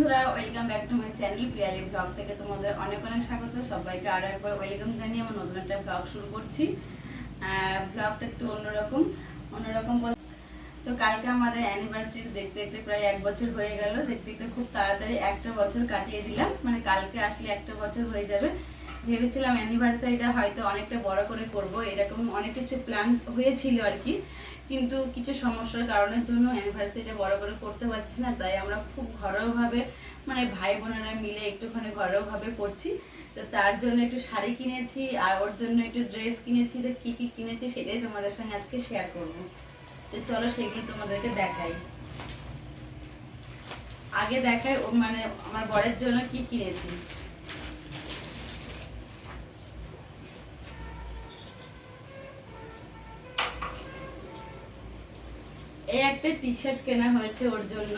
বন্ধুরা welcome back to my channel Piyali blog থেকে তোমাদের অনেক অনেক স্বাগত। সবাইকে আরও একবার ওয়েলকাম জানিয়ে আমার নতুন একটা ব্লগ শুরু করছি। ব্লগটা একটু অন্যরকম অন্যরকম তো কালকে আমাদের অ্যানিভার্সারি দেখতে দেখতে প্রায় এক বছর হয়ে গেল। দেখতে দেখতে খুব তাড়াতাড়ি একটা বছর কাটিয়ে দিলাম। মানে কালকে আসলে একটা বছর হয়ে যাবে। ভেবেছিলাম অ্যানিভার্সারিটা হয়তো অনেকটা বড় করে করব। এরকম অনেক কিছু প্ল্যান হয়েছিল আর কি। কিন্তু কিছু সমস্যার কারণের জন্য অ্যানিভার্সারিটা বড় করে করতে পারছি না, তাই আমরা খুব ঘরোয়াভাবে মানে ভাই বোনেরা মিলে একটুখানি ঘরোয়াভাবে করছি। তো তার জন্য একটু শাড়ি কিনেছি, আর ওর জন্য একটু ড্রেস কিনেছি, তো কী কী কিনেছি সেটাই তোমাদের সঙ্গে আজকে শেয়ার করব। তো চলো সেগুলো তোমাদেরকে দেখাই। আগে দেখাই মানে আমার বরের জন্য কি কিনেছি। একটা টি শার্ট কেনা হয়েছে ওর জন্য?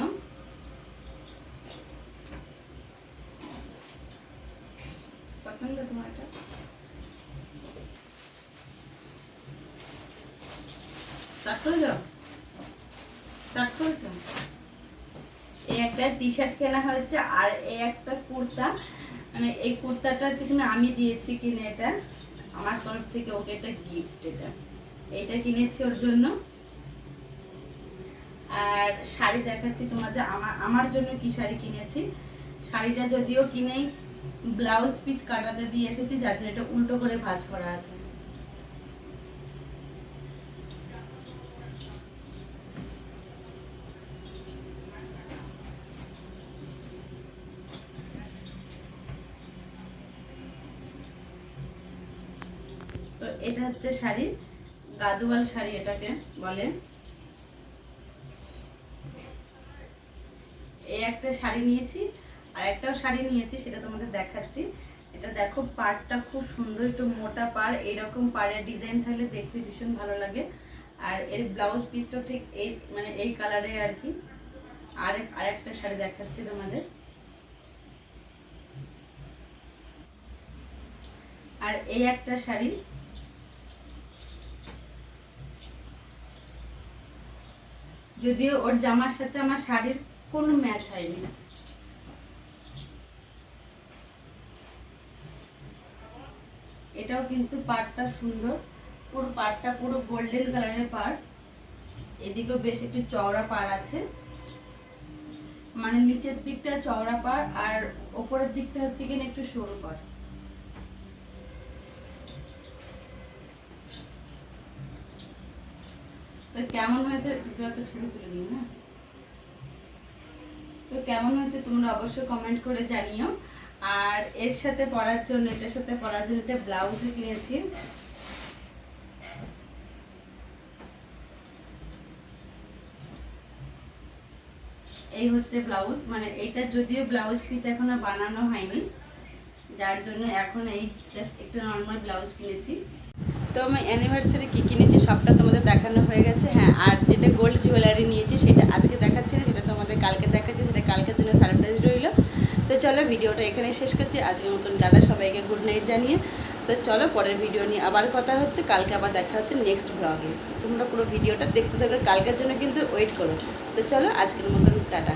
এই একটা টি শার্ট কেনা হয়েছে আর এই একটা কুর্তা। মানে এই কুর্তাটা হচ্ছে কিনা আমি দিয়েছি কিনে এটা। আমার তরফ থেকে ওকে এটা গিফট এটা। এটা কিনেছি ওর জন্য। আর শাড়ি দেখাচ্ছি তোমাদের, আমার আমার জন্য কি শাড়ি কিনেছি? শাড়িটা যদিও কিনেই ব্লাউজ পিস কাটাতে দিয়ে এসেছি, যার জন্য এটা উল্টো করে ভাঁজ করা আছে। তো এটা হচ্ছে শাড়ি, গাদুয়াল শাড়ি এটাকে বলে। একটা শাড়ি নিয়েছি, আর একটাও শাড়ি নিয়েছি, সেটা তোমাদের দেখাচ্ছি। এটা দেখো, পাড়টা খুব সুন্দর, একটু মোটা পাড়, এরকম পাড়ের ডিজাইন থাকলে দেখতে ভীষণ ভালো লাগে। আর এর ব্লাউজ পিসটাও ঠিক এই মানে এই কালারে আর কি। আর আরেকটা শাড়ি দেখাচ্ছি তোমাদের। আর এই একটা শাড়ি। যদিও ওর জামার সাথে আমার শাড়ির কোনো ম্যাচ হয়নি। এটাও কিন্তু পাড়টা সুন্দর। পুরো পাড়টা পুরো গোল্ডেন কালারের পাড়। এদিকেও বেশ একটু চওড়া পাড় আছে। মানে নিচের দিকটা চওড়া পাড় আর ওপরের দিকটা হচ্ছে কিনা একটু সরু পাড়। তো কেমন হয়েছে? দুটো একটা ছবি তুলে নিই না তো কেমন হয়েছে তোমরা অবশ্যই কমেন্ট করে জানিও। আর এর সাথে পরার জন্য, এটার সাথে পরার জন্য একটা ব্লাউজও কিনেছি। এই হচ্ছে ব্লাউজ মানে এটা যদিও ব্লাউজ পিস এখনও বানানো হয়নি, যার জন্য এখন এই জাস্ট একটু নর্মাল ব্লাউজ কিনেছি। তো আমি অ্যানিভার্সারি কী কিনেছি সবটা তোমাদের দেখানো হয়ে গেছে। হ্যাঁ আর যেটা গোল্ড জুয়েলারি নিয়েছি, সেটা আজকে দেখাচ্ছি না সেটা তোমাদের কালকে দেখাচ্ছি সেটা কালকের জন্য সারপ্রাইজ রইল তো চলো, ভিডিওটা এখানে শেষ করছি। আজকের মতন টাটা, সবাইকে গুড নাইট জানিয়ে। তো চলো, পরের ভিডিও নিয়ে আবার কথা হচ্ছে। কালকে আবার দেখা হচ্ছে নেক্সট ব্লগে তোমরা পুরো ভিডিওটা দেখতে থাকো। কালকের জন্য কিন্তু ওয়েট করো। তো চলো, আজকের মতন টাটা।